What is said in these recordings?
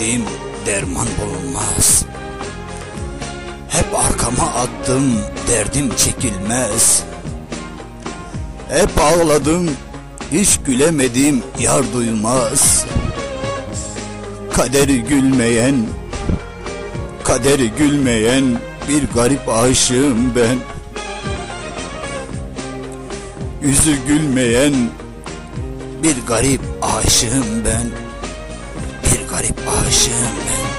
çektiğim derman bulunmaz. Hep arkama attım derdim çekilmez. Hep ağladım hiç gülemedim yar duymaz. Kaderi gülmeyen, kaderi gülmeyen bir garip aşığım ben. Yüzü gülmeyen bir garip aşığım ben. Garip aşığım ben.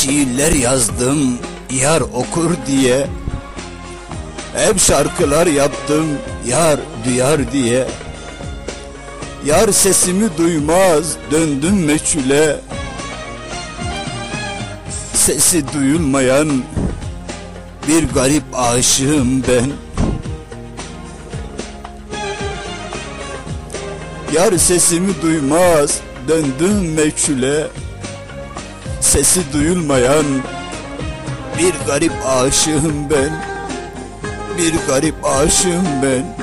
Şiirler yazdım yar okur diye. Hep şarkılar yaptım yar duyar diye. Yar sesimi duymaz döndüm meçhule. Sesi duyulmayan bir garip aşığım ben. Yar sesimi duymaz döndüm meçhule Sesi duyulmayan bir garip aşığım ben. Bir garip aşığım ben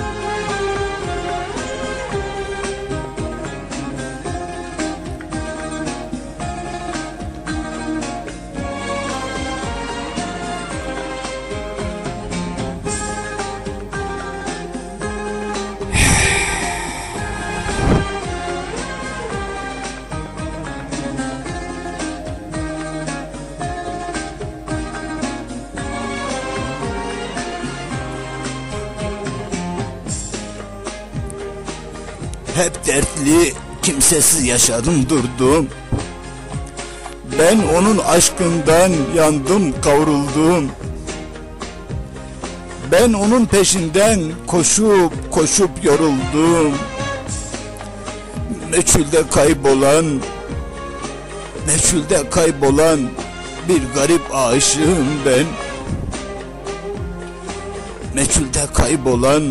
Hep dertli, kimsesiz yaşadım durdum. Ben onun aşkından yandım, kavruldum. Ben onun peşinden koşup koşup yoruldum. Meçhulde kaybolan, meçhulde kaybolan bir garip aşığım ben. Meçhulde kaybolan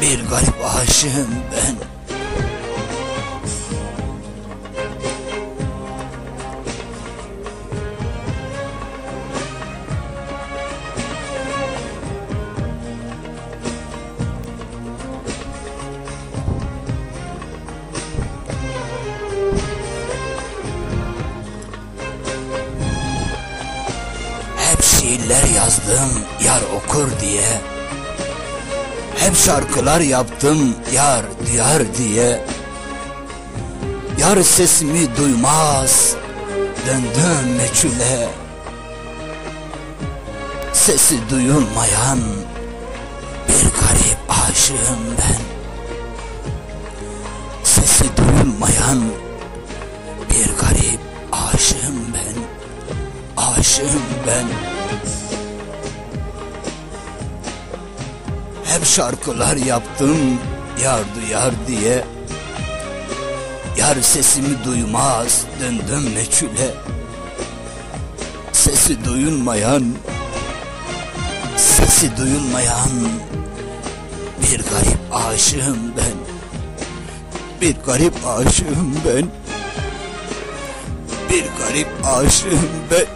bir garip aşığım ben. Hep şiirler yazdım yar okur diye. Hep şarkılar yaptım yar duyar diye. Yar sesimi duymaz döndüm meçhule. Sesi duyulmayan bir garip aşığım ben. Sesi duyulmayan bir garip aşığım ben. Aşığım ben. Hep şarkılar yaptım yar duyar diye. Yar sesimi duymaz döndüm meçhule. Sesi duyulmayan Sesi duyulmayan Bir garip aşığım ben. Bir garip aşığım ben. Bir garip aşığım ben